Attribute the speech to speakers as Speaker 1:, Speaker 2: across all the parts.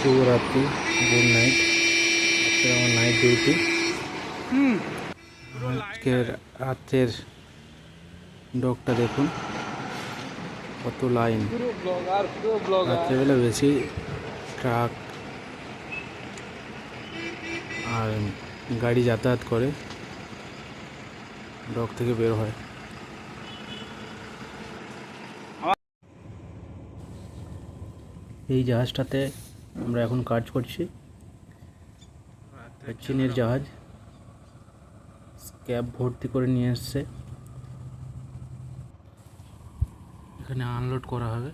Speaker 1: শুভরাত্রি good night. আজকে আমার নাইট ডিউটি। আজকের রাত্রের ডকটা দেখুন। কত লাইন। রাত্রেবেলা বেশি ট্রাক আর গাড়ি যাতায়াত করে ডক থেকে বের হয়। এই জাহাজটাতে আমরা এখন কাজ করছি। চীনের জাহাজ। ক্যাব ভর্তি করে নিয়ে এসছে। এখানে আনলোড করা হবে।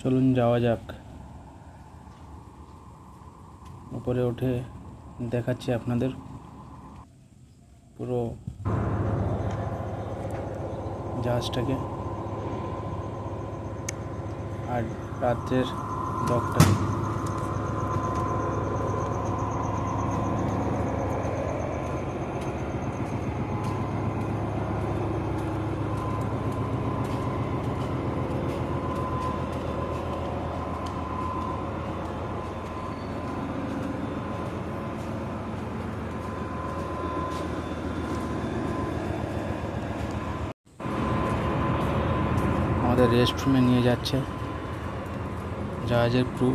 Speaker 1: চলুন যাওয়া যাক। উপরে উঠে দেখাচ্ছি আপনাদের। পুরো জাহাজটাকে। আর রাত্রের ডকটা আমাদের রেস্ট রুমে নিয়ে যাচ্ছে। জাহাজের ক্রু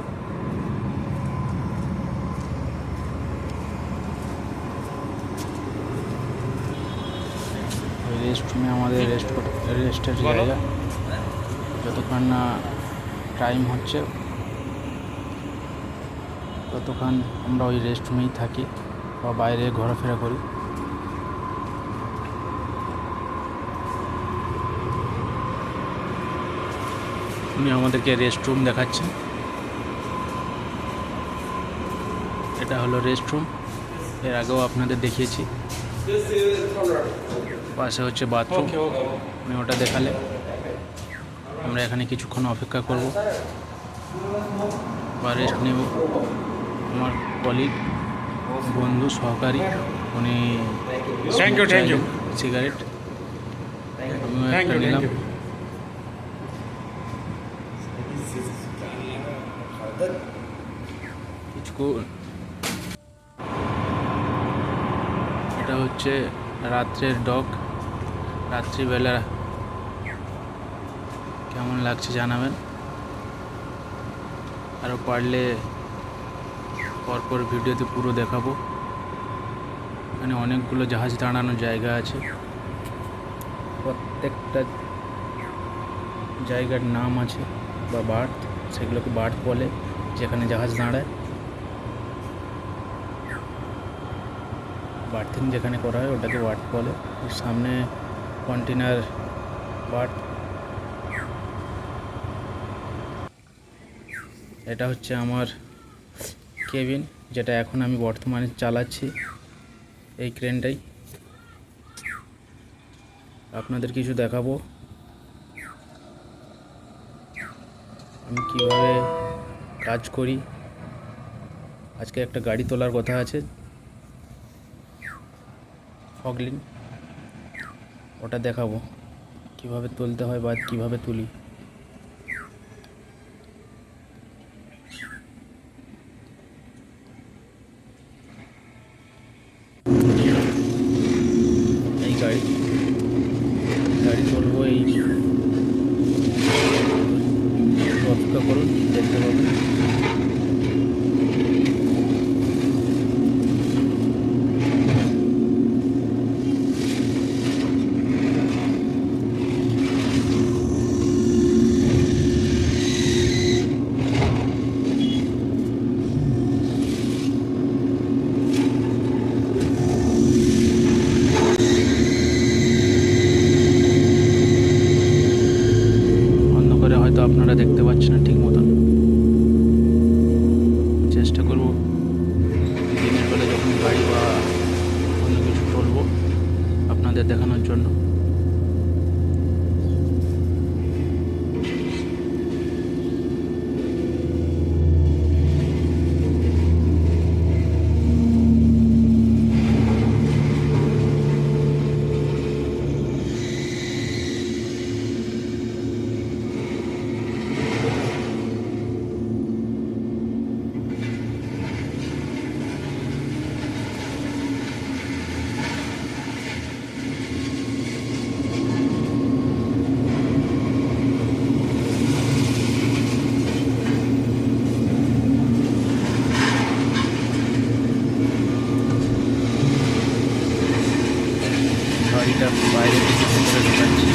Speaker 1: ওই রেস্ট রুমে আমাদের রেস্ট রেস্টের জায়গা যতক্ষণ না টাইম হচ্ছে, ততক্ষণ আমরা ওই রেস্ট রুমেই থাকি বা বাইরে ঘোরাফেরা করি। উনি আমাদেরকে রেস্ট রুম দেখাচ্ছেন। এটা হলো রেস্ট রুম এর আগেও আপনাদের দেখিয়েছি। পাশে হচ্ছে বাথরুম উনি ওটা দেখালে। আমরা এখানে কিছুক্ষণ অপেক্ষা করব। বা রেস্ট নেব। আমার কলিগ বন্ধু সহকারী উনি
Speaker 2: Thank you, thank you.
Speaker 1: Cigarette আমিও একটা নিলাম। এটা হচ্ছে রাত্রের ডগ রাত্রিবেলা। কেমন লাগছে জানাবেন? আরও পারলে পরপর ভিডিওতে পুরো দেখাবো। এখানে অনেকগুলো জাহাজ দাঁড়ানোর জায়গা আছে। প্রত্যেকটা জায়গার নাম আছে, বা বার্থ, সেগুলোকে বার্থ বলে। যেখানে জাহাজ দাঁড়ায়। বার্থিং যেখানে করা হয়, ওটাকে ওয়ার্ড বলে। সামনে কন্টেনার বার্থ। এটা হচ্ছে আমার কেবিন, যেটা এখন আমি বর্তমানে চালাচ্ছি এই ক্রেনটাই। আপনাদের কিছু দেখাবো। আমি কীভাবে কাজ করি। আজকে একটা গাড়ি তোলার কথা আছে। ফগলিন ওটা দেখাবো। কীভাবে তুলতে হয় বা কীভাবে তুলি। এই গাড়ি। গাড়ি তুলবো এই। অপেক্ষা করুন, দেখতে পাবেন অন্ধকারে হয়তো আপনারা দেখতে পাচ্ছেন না ঠিক মতন চেষ্টা করব দিনের বেলা যখন গাড়ি বা অন্য কিছু চলবো আপনাদের দেখানোর জন্য। কিলোমিটার বাইরে থেকে ঘুরে বেড়াচ্ছি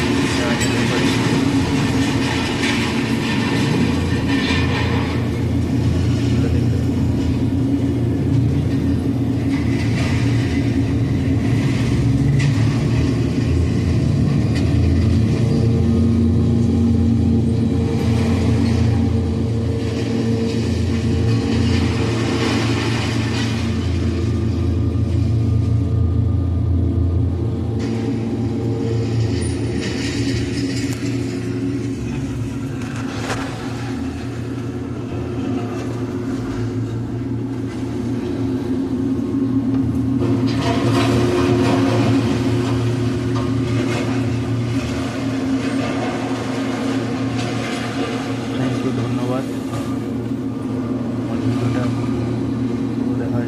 Speaker 1: অসংখ্য ধন্যবাদ। আমার ভিডিওটা দেখার